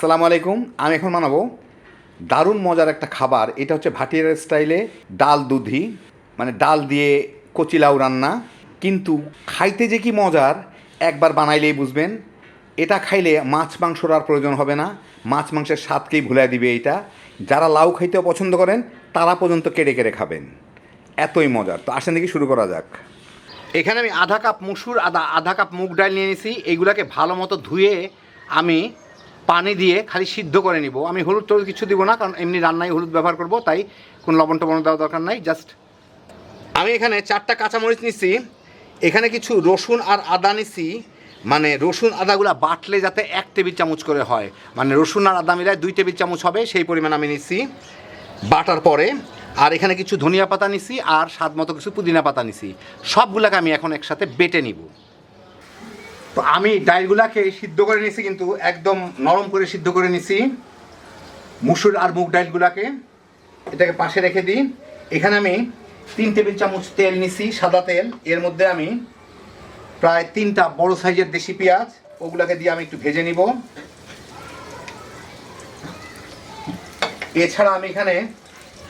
আসসালামু আলাইকুম। আমি এখন বানাবো দারুণ মজার একটা খাবার। এটা হচ্ছে ভাটিয়ার স্টাইলে ডাল দুধি মানে ডাল দিয়ে কচি লাউ রান্না। কিন্তু খাইতে যে কি মজার, একবার বানাইলেই বুঝবেন। এটা খাইলে মাছ মাংসর আর প্রয়োজন হবে না। মাছ মাংসের স্বাদকেই ভুলাই দিবে এইটা। যারা লাউ খাইতেও পছন্দ করেন, তারা পর্যন্ত কেড়ে কেড়ে খাবেন। এতই মজার। তো আসেন দেখি শুরু করা যাক। এখানে আমি আধা কাপ মুসুর, আধা আধা কাপ মুগ ডাল নিয়ে নিয়েছি এইগুলাকে ভালো মতো ধুয়ে আমি পানি দিয়ে খালি সিদ্ধ করে নিব। আমি হলুদ টলুদ কিছু দিব না, কারণ এমনি রান্নায় হলুদ ব্যবহার করব, তাই কোনো লবণ টবণ দেওয়ার দরকার নাই জাস্ট আমি এখানে চারটা কাঁচামরিচ নিচ্ছি এখানে কিছু রসুন আর আদা নিচ্ছি মানে রসুন আদাগুলা বাটলে যাতে এক টেবিল চামচ করে হয়। মানে রসুন আর আদা মিলায় দুই টেবিল চামচ হবে, সেই পরিমাণ আমি নিচ্ছি বাটার পরে, আর এখানে কিছু ধনিয়া পাতা নিছি, আর স্বাদ মতো কিছু পুদিনা পাতা নিছি। সবগুলাকে আমি এখন একসাথে বেটে নিব। তো আমি ডাইলগুলাকে সিদ্ধ করে নিছি কিন্তু একদম নরম করে সিদ্ধ করে নিছি মুসুর আর মুগ ডাইলগুলাকে এটাকে পাশে রেখে দিই। এখানে আমি তিন টেবিল চামচ তেল নিছি, সাদা তেল। এর মধ্যে আমি প্রায় তিনটা বড় সাইজের দেশি পেঁয়াজ, ওগুলাকে দিয়ে আমি একটু ভেজে নিব। এছাড়া আমি এখানে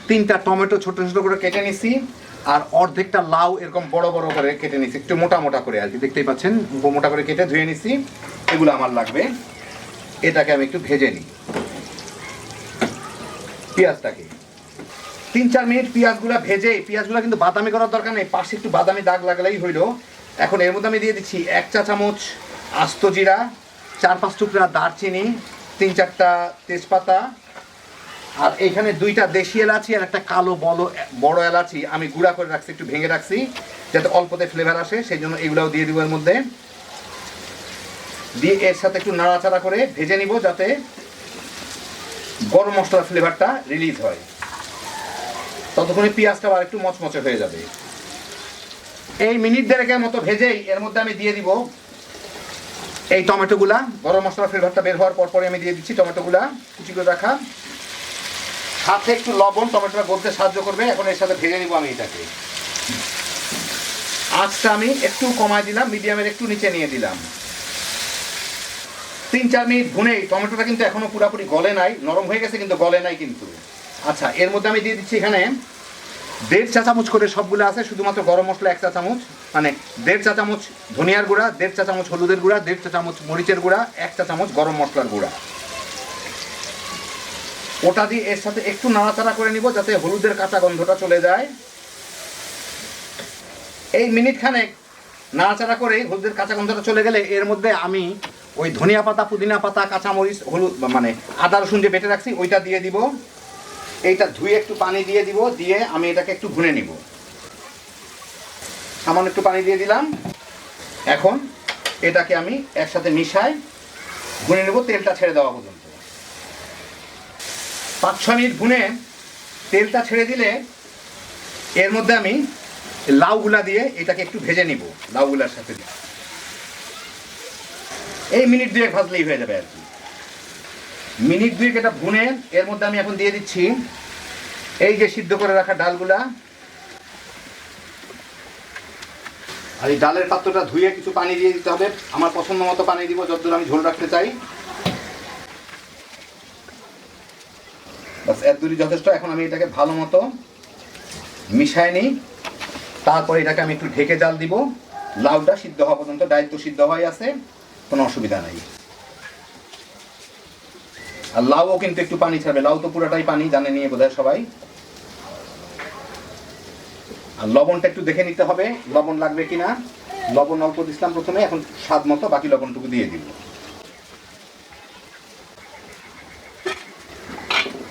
তিনটা টমেটো ছোট ছোট করে কেটে নিছি। আর অর্ধেকটা লাউ এরকম বড় বড় করে কেটে নিছি। একটু মোটা মোটা করে আর কি, দেখতেই পাচ্ছেন? মোটা করে কেটে ধুয়ে নিছি। এগুলো আমার লাগবে। এটাকে আমি একটু ভেজে নিই। পেঁয়াজটাকে। তিন চার মিনিট পেঁয়াজগুলো ভেজে, পেঁয়াজগুলো কিন্তু বাদামি করার দরকার নেই। পাশে একটু বাদামি দাগ লাগালেই হইল। এখন এর মধ্যে আমি দিয়ে দিচ্ছি এক চা চামচ আস্ত জিরা, চার পাঁচ টুকরা দারচিনি, তিন চারটা তেজপাতা আর এখানে দুইটা দেশি এলাচি আর একটা কালো বড় বড় এলাচি আমি গুঁড়া করে রাখছি, একটু ভেঙে রাখছি, যাতে অল্পতে ফ্লেভার আসে সেই জন্য এগুলাও দিয়ে দিব এর মধ্যে। দিয়ে এর সাথে একটু নাড়াচাড়া করে ভেজে নিব যাতে গরম মশলার ফ্লেভারটা রিলিজ হয়। ততক্ষণে পেঁয়াজটা আর একটু মচমচে হয়ে যাবে। এই মিনিট দেড়েকের মতো ভেজেই এর মধ্যে আমি দিয়ে দিব এই টমেটোগুলা। গরম মশলার ফ্লেভারটা বের হওয়ার পর পরে আমি দিয়ে দিচ্ছি টমেটোগুলা। কুচি করে রাখা। সাথে একটু লবণ, টমেটোটা গলতে সাহায্য করবে। এখন এর সাথে ভেজে নিব আমি এটাকে। আঁচটা আমি একটু কমায় দিলাম, মিডিয়ামের একটু নিচে নিয়ে দিলাম। তিন চার মিনিট ভুনেই, টমেটোটা কিন্তু এখনও পুরোপুরি গলে নাই, নরম হয়ে গেছে কিন্তু গলে নাই কিন্তু। আচ্ছা এর মধ্যে আমি দিয়ে দিচ্ছি এখানে দেড় চা চামচ করে সবগুলো আছে, শুধুমাত্র গরম মশলা এক চা চামচ মানে দেড় চা চামচ ধনিয়ার গুঁড়া, দেড় চা চামচ হলুদের গুঁড়া, দেড় চা চামচ মরিচের গুঁড়া, এক চা চামচ গরম মশলার গুঁড়া। ওটা দিয়ে এর সাথে একটু নাড়াচাড়া করে নিব যাতে হলুদের কাঁচা গন্ধটা চলে যায়। এই মিনিট খানেক নাড়াচাড়া করে হলুদের কাঁচা গন্ধটা চলে গেলে এর মধ্যে আমি ওই ধনিয়া পাতা, পুদিনা পাতা, কাঁচামরিচ, হলুদ মানে আদা, রসুন যে বেটে রাখছি, ওইটা দিয়ে দিব। এইটা ধুয়ে একটু পানি দিয়ে দিব, দিয়ে আমি এটাকে একটু ভুনে নিব। সামান্য একটু পানি দিয়ে দিলাম। এখন এটাকে আমি একসাথে মিশাই ভুনে নেব, তেলটা ছেড়ে দেওয়া পর্যন্ত। পাঁচ ছ মিনিট ভুনে তেলটা ছেড়ে দিলে এর মধ্যে আমি লাউগুলা দিয়ে এটাকে একটু ভেজে নিব, লাউগুলার সাথে এই মিনিট দুয়েক ভাজলেই হয়ে যাবে আর কি। মিনিট দুয়েক এটা ভুনে এর মধ্যে আমি এখন দিয়ে দিচ্ছি এই যে সিদ্ধ করে রাখা ডালগুলা। আর এই ডালের পাত্রটা ধুয়ে কিছু পানি দিয়ে দিতে হবে। আমার পছন্দ মতো পানি দিব, যতদূর আমি ঝোল রাখতে চাই। বাসের দূরই যথেষ্ট, এখন আমি এটাকে ভালো মতো মিশাই নিই। তারপরে এটাকে আমি একটু ঢেকে জাল দিব। লাউটা সিদ্ধ হওয়া পর্যন্ত তো সিদ্ধ হয়ে আছে, কোনো অসুবিধা নাই। আর লাউও কিন্তু একটু পানি ছাড়বে, লাউ তো পুরোটাই পানি, জানে নিয়ে বোধহয় সবাই। আর লবণটা একটু দেখে নিতে হবে, লবণ লাগবে কিনা। লবণ অল্প দিছিলাম প্রথমে, এখন স্বাদ মতো বাকি লবণটুকু দিয়ে দিব।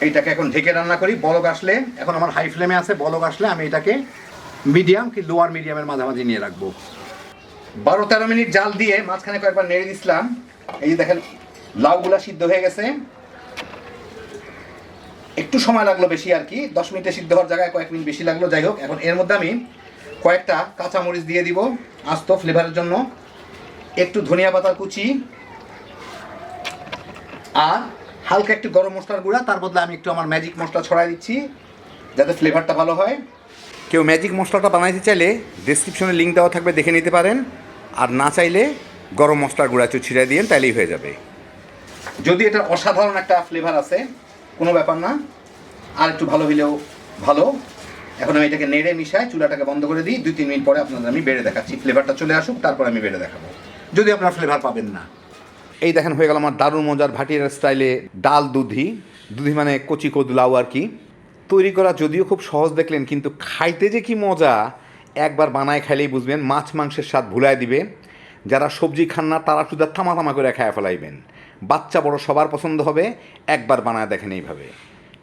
এইটাকে এখন ঢেকে রান্না করি। বলক আসলে, এখন আমার হাই ফ্লেমে আছে, বলক আসলে আমি এটাকে মিডিয়াম কি লোয়ার মিডিয়ামের মাঝামাঝি নিয়ে রাখব। বারো তেরো মিনিট জাল দিয়ে মাঝখানে কয়েকবার নেড়ে দিছিলাম। এই যে দেখেন, লাউগুলা সিদ্ধ হয়ে গেছে। একটু সময় লাগল বেশি আর কি, দশ মিনিটে সিদ্ধ হওয়ার জায়গায় কয়েক মিনিট বেশি লাগল। যাই হোক, এখন এর মধ্যে আমি কয়েকটা কাঁচামরিচ দিয়ে দিব আস্ত ফ্লেভারের জন্য। একটু ধনিয়া পাতার কুচি। আর হালকা একটু গরম মশলার গুঁড়া, তার বদলে আমি একটু আমার ম্যাজিক মশলা ছড়াই দিচ্ছি, যাতে ফ্লেভারটা ভালো হয়। কেউ ম্যাজিক মশলাটা বানাইতে চাইলে ডিসক্রিপশনে লিঙ্ক দেওয়া থাকবে, দেখে নিতে পারেন। আর না চাইলে গরম মশলার গুঁড়া একটু ছিঁড়ে দিন তাইলেই হয়ে যাবে। যদি এটা অসাধারণ একটা ফ্লেভার আছে, কোনো ব্যাপার না। আর একটু ভালো হইলেও ভালো। এখন আমি এটাকে নেড়ে মিশাই চুলাটাকে বন্ধ করে দিই। দুই তিন মিনিট পরে আপনাদের আমি বেড়ে দেখাচ্ছি। ফ্লেভারটা চলে আসুক, তারপর আমি বেড়ে দেখাবো। যদি আপনার ফ্লেভার পাবেন না। এই দেখেন হয়ে গেল আমার দারুণ মজার ভাটিয়ার স্টাইলে ডাল দুধি। দুধি মানে কচি কদলাও আর কি। তৈরি করা যদিও খুব সহজ দেখলেন, কিন্তু খাইতে যে কি মজা, একবার বানায় খাইলেই বুঝবেন, মাছ মাংসের স্বাদ ভুলাই দিবে। যারা সবজি খান না, তারা শুধু থামা থামা করে খায় ফেলাইবেন। বাচ্চা বড় সবার পছন্দ হবে, একবার বানায় দেখেন এইভাবে।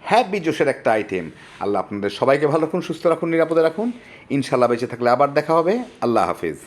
হ্যাপি জোশের একটা আইটেম আল্লাহ আপনাদের সবাইকে ভালো রাখুন, সুস্থ রাখুন, নিরাপদে রাখুন। ইনশাল্লাহ বেঁচে থাকলে আবার দেখা হবে। আল্লাহ হাফিজ।